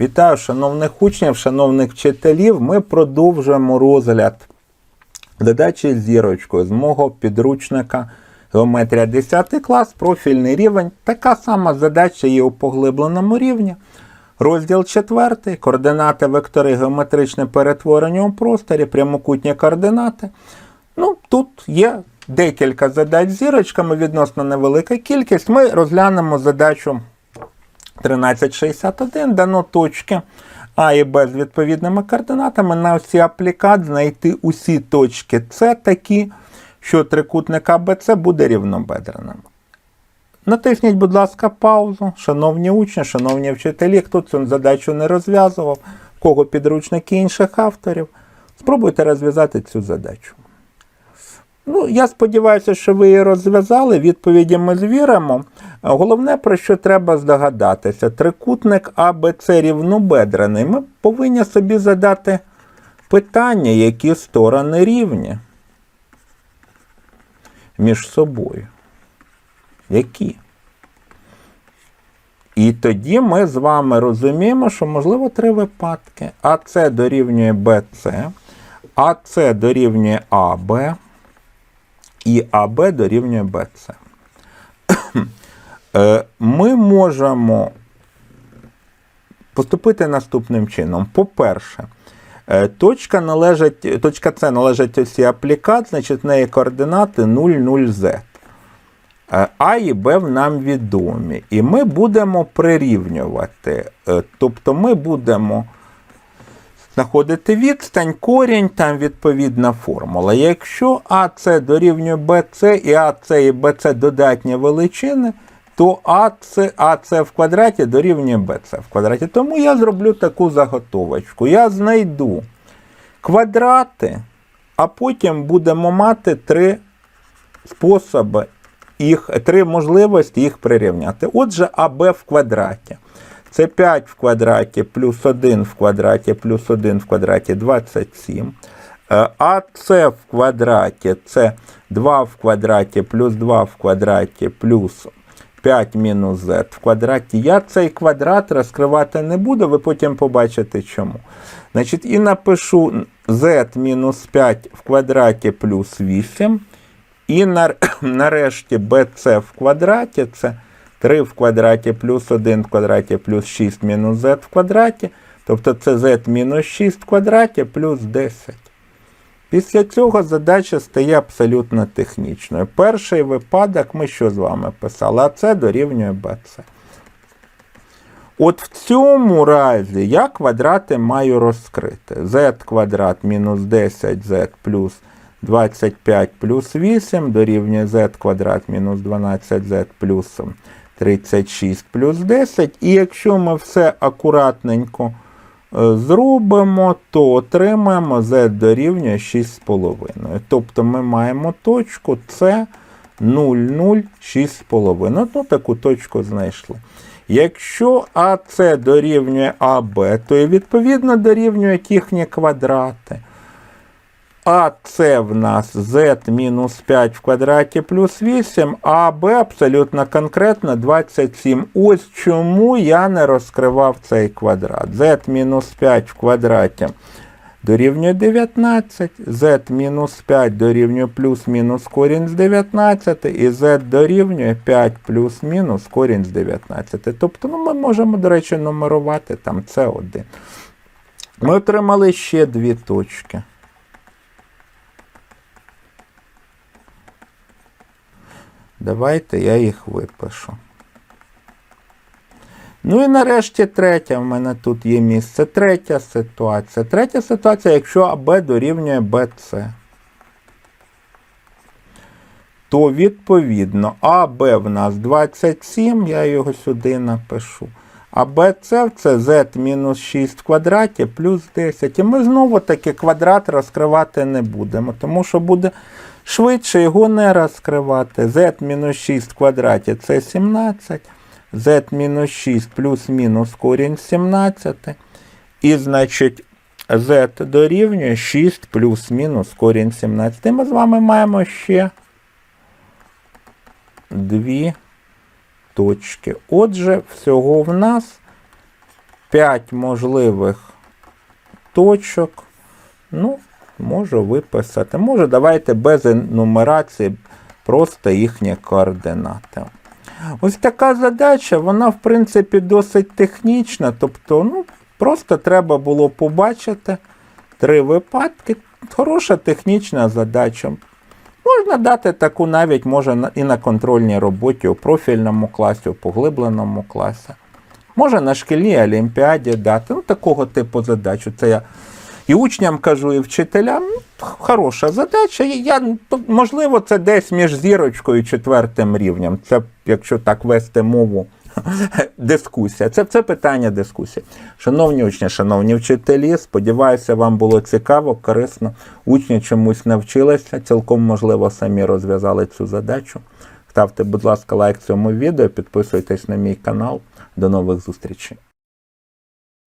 Вітаю, шановних учнів, шановних вчителів. Ми продовжуємо розгляд задачі з зірочкою з мого підручника Геометрія 10 клас, профільний рівень. Така сама задача є у поглибленому рівні. Розділ 4. Координати, вектори, геометричне перетворення у просторі, прямокутні координати. Ну, тут є декілька задач з зірочками, відносно невелика кількість. Ми розглянемо задачу 1361 дано точки А і Б з відповідними координатами на всі аплікат знайти усі точки С такі, що трикутник АБЦ буде рівнобедреним. Натисніть, будь ласка, паузу. Шановні учні, шановні вчителі, хто цю задачу не розв'язував, кого підручники інших авторів, спробуйте розв'язати цю задачу. Ну, я сподіваюся, що ви її розв'язали. Відповіді ми звіримо. Головне, про що треба здогадатися, трикутник АБЦ рівнобедрений. Ми повинні собі задати питання, які сторони рівні між собою. Які? І тоді ми з вами розуміємо, що можливо три випадки. АЦ дорівнює БЦ, АЦ дорівнює АБ і АБ дорівнює БЦ. Е, Ми можемо поступити наступним чином. По-перше, е, точка належить, точка С належить осі аплікат, значить в неї координати 0, 0, Z. А і Б нам відомі. І ми будемо прирівнювати. Е, Тобто ми будемо знаходити відстань, корінь, там відповідна формула. Якщо АС дорівнює БЦ і АС і БЦ додатні величини, то АС, АС в квадраті дорівнює БЦ в квадраті. Тому я зроблю таку заготовочку. Я знайду квадрати, а потім будемо мати три способи, їх, три можливості їх прирівняти. Отже, АБ в квадраті. Це 5 в квадраті плюс 1 в квадраті плюс 1 в квадраті 27. Е, АС в квадраті це 2 в квадраті плюс 2 в квадраті плюс 5 мінус z в квадраті. Я цей квадрат розкривати не буду, ви потім побачите чому. Значить, І напишу z мінус 5 в квадраті плюс 8. І нарешті bc в квадраті це 3 в квадраті плюс 1 в квадраті плюс 6 мінус z в квадраті. Тобто це z мінус 6 в квадраті плюс 10. Після цього задача стає абсолютно технічною. Перший випадок ми що з вами писали? А це дорівнює BC. От в цьому разі я квадрати маю розкрити. z квадрат мінус 10z плюс 25 плюс 8 дорівнює z квадрат мінус 12z плюс 36 плюс 10. І якщо ми все акуратненько е, зробимо, то отримаємо z дорівнює 6,5. Тобто ми маємо точку С 0,06,5. Ну, таку точку знайшли. Якщо АС дорівнює АБ, то і відповідно дорівнюють їхні квадрати. А це в нас z мінус 5 в квадраті плюс 8, а b абсолютно конкретно 27. Ось чому я не розкривав цей квадрат. z мінус 5 в квадраті дорівнює 19, z мінус 5 дорівнює плюс-мінус корінь з 19, і z дорівнює 5 плюс-мінус корінь з 19. Тобто ну, ми можемо, до речі, нумерувати там це 1. Ми отримали ще дві точки. Давайте я їх випишу. Ну і нарешті третя в мене тут є місце. Третя ситуація. Третя ситуація, якщо АБ дорівнює БЦ. То відповідно АБ в нас 27, я його сюди напишу. А БЦ це z мінус 6 в квадраті плюс 10. І ми знову таки квадрат розкривати не будемо, тому що буде швидше його не розкривати. z мінус 6 в квадраті це 17. z мінус 6 плюс-мінус корінь 17. І, значить, z дорівнює 6 плюс-мінус корінь 17. І ми з вами маємо ще дві точки. Отже, всього в нас 5 можливих точок. Ну, можу виписати. Може, давайте без нумерації, просто їхні координати. Ось така задача, вона, в принципі, досить технічна. Тобто, ну, просто треба було побачити три випадки. Хороша технічна задача. Можна дати таку навіть може і на контрольній роботі у профільному класі, у поглибленому класі. Може на шкільній олімпіаді дати. Ну, такого типу задачу. Це я і учням кажу, і вчителям. Ну, хороша задача. Я, я- можливо, це десь між зірочкою і четвертим рівнем. Це, якщо так вести мову, дискусія. Це, це питання дискусії. Шановні учні, шановні вчителі, сподіваюся, вам було цікаво, корисно. Учні чомусь навчилися, цілком можливо самі розв'язали цю задачу. Ставте, будь ласка, лайк цьому відео, підписуйтесь на мій канал. До нових зустрічей.